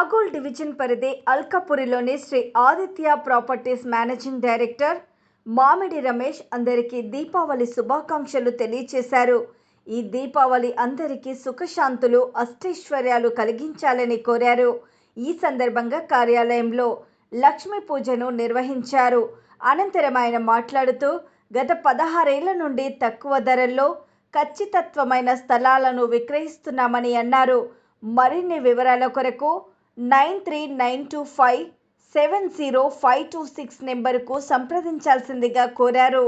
Nagole division పరిధి అల్కపురిలోని Sri Aditya Properties managing director Mamidi Ramesh అందరికీ దీపావళి శుభాకాంక్షలు తెలియచేశారు. ఈ దీపావళి అందరికీ సుఖశాంతులు అష్టైశ్వర్యాలు కలిగించాలని కోరారు. ఈ సందర్భంగా కార్యాలయంలో లక్ష్మీ పూజను నిర్వహించారు. అనంతరం ఆయన మాట్లాడుతూ గత పదహారేళ్ళ నుండి తక్కువ ధరల్లో ఖచ్చితత్వమైన స్థలాలను విక్రయిస్తున్నామని అన్నారు. మరిన్ని వివరాల కొరకు nine three nine two five seven zero five two six నెంబర్కు సంప్రదించాల్సిందిగా కోరారు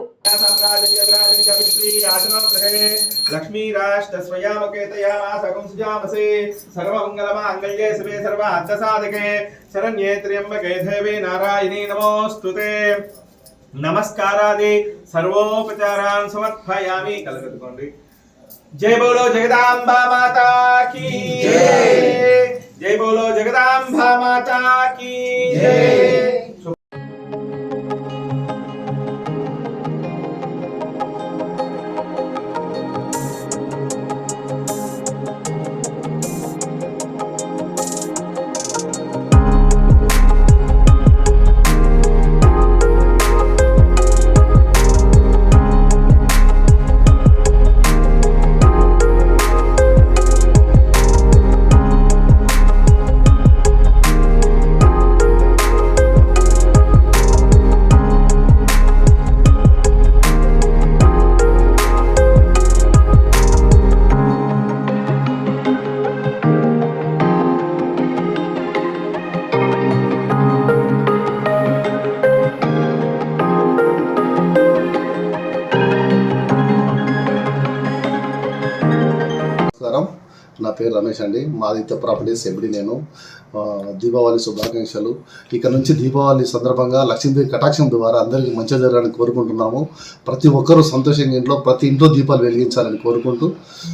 సర్వ అర్థసాధకే శరణ్యే త్ర్యంబకే దేవే నారాయణీ నమోస్తుతే నమస్కారాది సర్వోపచారాన్ సమర్పయామి కలగదుకోండి జయ బోలో జగదాంబా మాతా కీ జై బోలో జగదాంబా మాతా కీ నా పేరు రమేష్ అండి. మాదిత్య ప్రాపర్టీస్ ఎండి నేను. ఆ, దీపావళి శుభాకాంక్షలు. ఇక నుంచి దీపావళి సందర్భంగా లక్ష్మీదేవి కటాక్షం ద్వారా అందరికీ మంచి జరగాలని కోరుకుంటున్నాము. ప్రతి ఒక్కరూ సంతోషంగా ఇంట్లో ప్రతి ఇంట్లో దీపాలు వెలిగించాలని కోరుకుంటూ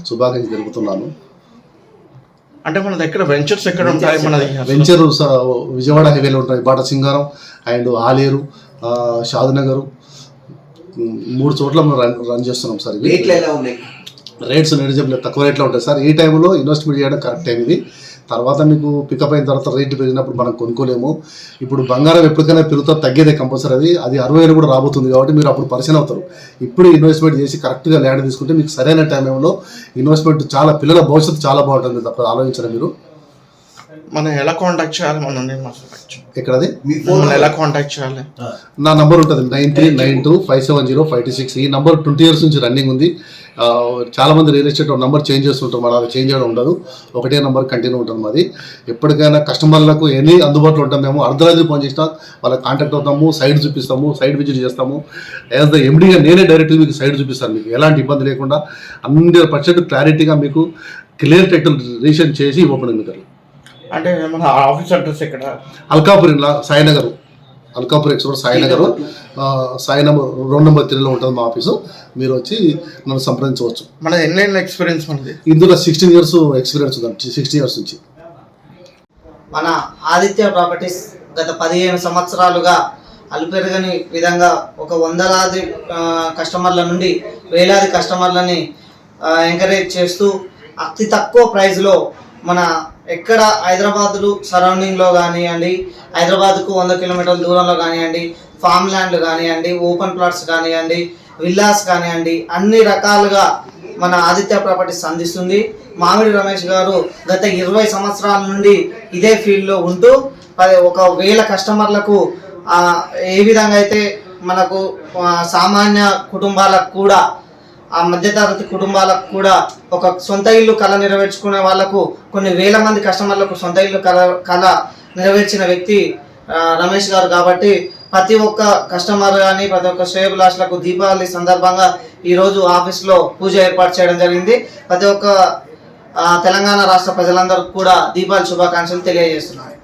శుభాకాంక్షలు జరుపుతున్నాను అంటే మన దగ్గర వెంచర్స్ ఎక్కడ ఉంటాయి మనది? వెంచర్ విజయవాడ హైవేలో ఉంటాయి. బాట సింగారం అండ్ ఆలేరు ఆ, షాద్నగర్ మూడు చోట్ల మనం రన్ రన్ చేస్తున్నాం సార్. రేట్స్ నెడిజబుల్ తక్కువ రేట్లో ఉంటాయి. సార్ ఈ టైంలో ఇన్వెస్ట్మెంట్ చేయడం కరెక్ట్ టైం ఇది. తర్వాత మీకు పికప్ అయిన తర్వాత రేట్ పెరిగినప్పుడు మనం కొనుక్కోలేము. ఇప్పుడు బంగారం ఎప్పటికైనా పెరుగుతా తగ్గేదే కంపల్సరీ అది. అది అరవై వేలు కూడా రాబోతుంది కాబట్టి మీరు అప్పుడు పరిచయం అవుతారు. ఇప్పుడు ఇన్వెస్ట్మెంట్ చేసి కరెక్ట్గా ల్యాండ్ తీసుకుంటే మీకు సరైన టైంలో ఇన్వెస్ట్మెంట్ చాలా పిల్లల భవిష్యత్తు చాలా బాగుంటుంది. తప్ప ఆలోచించడం మీరు. మనం ఎలా కాంటాక్ట్ చేయాలి మనం ఎలా కాంటాక్ట్ చేయాలి? నా నంబర్ ఉంటుంది. Nine three nine two five seven zero five two six. ఈ నంబర్ ట్వంటీ ఇయర్స్ నుంచి రన్నింగ్ ఉంది. ఆ, చాలా మంది రియల్ ఎస్టేట్ నంబర్ చేంజ్ చేస్తుంటారు మన అది చేంజ్ చేయడం ఉండదు. ఒకటే నంబర్ కంటిన్యూ ఉంటుంది మాది ఎప్పటికైనా కస్టమర్లకు ఎన్ని అందుబాటులో ఉంటాం మేము. అర్ధరాత్రి ఫోన్ చేసినా వాళ్ళకి కాంటాక్ట్ అవుతాము సైడ్ చూపిస్తాము సైడ్ విజిట్ చేస్తాము. యాజ్ ద ఎండీగా నేనే డైరెక్ట్ మీకు సైడ్ చూపిస్తాను మీకు. ఎలాంటి ఇబ్బంది లేకుండా హండ్రెడ్ పర్సెంట్ క్లారిటీగా మీకు క్లియర్ టైటిల్ రిజిస్ట్రేషన్ చేసి ఇవ్వబడి మీకు అంటే మన ఆఫీస్ అడ్రస్ ఎక్కడ? అల్కాపురిలో సాయినగర్. అల్కాపురి ఎక్స్ప్రెస్ సాయినగర్ సాయి నెంబర్ రెండు నెంబర్ త్రీలో ఉంటుంది మా ఆఫీసు. మీరు వచ్చి నన్ను సంప్రదించవచ్చు. మన ఎన్ని ఎక్స్పీరియన్స్ మనది. ఇందులో సిక్స్టీన్ ఇయర్స్ ఎక్స్పీరియన్స్ ఉందండి సిక్స్టీన్ ఇయర్స్ నుంచి. మన ఆదిత్య ప్రాపర్టీస్ గత పదిహేను సంవత్సరాలుగా అలుపెరగని విధంగా ఒక వందలాది కస్టమర్ల నుండి వేలాది కస్టమర్లని ఎంకరేజ్ చేస్తూ అతి తక్కువ ప్రైస్లో మన ఎక్కడ హైదరాబాద్లు సరౌండింగ్లో కానివ్వండి హైదరాబాద్కు వంద కిలోమీటర్ల దూరంలో కానివ్వండి ఫామ్ ల్యాండ్లు కానివ్వండి ఓపెన్ ప్లాట్స్ కానివ్వండి విల్లాస్ కానివ్వండి అన్ని రకాలుగా మన ఆదిత్య ప్రాపర్టీస్ అందిస్తుంది మామిడి రమేష్ గారు గత ఇరవై సంవత్సరాల నుండి ఇదే ఫీల్డ్లో ఉంటూ ఒక వేల కస్టమర్లకు ఏ విధంగా అయితే మనకు సామాన్య కుటుంబాలకు కూడా ఆ మధ్యతరగతి కుటుంబాలకు కూడా ఒక సొంత ఇల్లు కళ నెరవేర్చుకునే వాళ్ళకు కొన్ని వేల మంది కస్టమర్లకు సొంత ఇల్లు కళ కళ నెరవేర్చిన వ్యక్తి రమేష్ గారు కాబట్టి ప్రతి ఒక్క కస్టమర్ కానీ ప్రతి ఒక్క శ్రేయభిలాషులకు దీపావళి సందర్భంగా ఈరోజు ఆఫీస్లో పూజ ఏర్పాటు చేయడం జరిగింది. ప్రతి ఒక్క తెలంగాణ రాష్ట్ర ప్రజలందరూ కూడా దీపావళి శుభాకాంక్షలు తెలియజేస్తున్నారు